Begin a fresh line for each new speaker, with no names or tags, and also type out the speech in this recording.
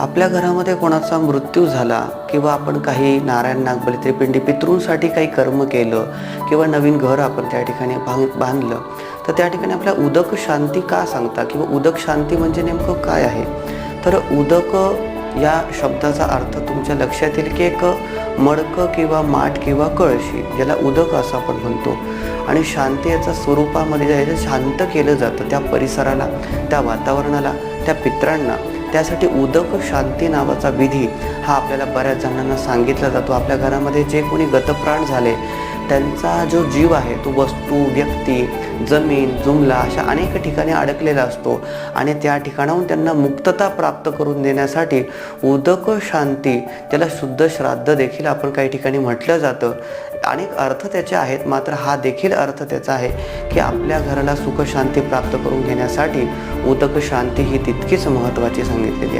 आपल्या घरामध्ये कोणाचा मृत्यू झाला किंवा आपण काही नारायण नागबली त्रिपिंडी पितृंसाठी काही कर्म केलं किंवा नवीन घर आपण त्या ठिकाणी भांग बांधलं तर त्या ठिकाणी आपल्या उदक शांती का सांगता किंवा उदक शांती म्हणजे नेमकं काय आहे? तर उदक या शब्दाचा अर्थ तुमच्या लक्षात येईल की एक मडकं किंवा माठ किंवा कळशी ज्याला उदक असं आपण म्हणतो. आणि शांती याच्या स्वरूपामध्ये जे आहे शांत केलं जातं त्या परिसराला त्या वातावरणाला त्या पित्रांना. त्यासाठी उदक शांती नावाचा विधी हा आपल्याला बऱ्याच जणांना सांगितला जातो. आपल्या घरामध्ये जे कोणी गतप्राण झाले त्यांचा जो जीव आहे तो वस्तू व्यक्ती जमीन जुमला अशा अनेक ठिकाणी अडकलेला असतो. आणि त्या ठिकाणाहून त्यांना मुक्तता प्राप्त करून देण्यासाठी उदक शांती त्याला शुद्ध श्राद्ध देखील आपण काही ठिकाणी म्हटलं जातं. अनेक अर्थ त्याचे आहेत मात्र हा देखील अर्थ त्याचा आहे की आपल्या घराला सुखशांती प्राप्त करून घेण्यासाठी उदक शांती ही तितकीच महत्त्वाची सांगितलेली आहे.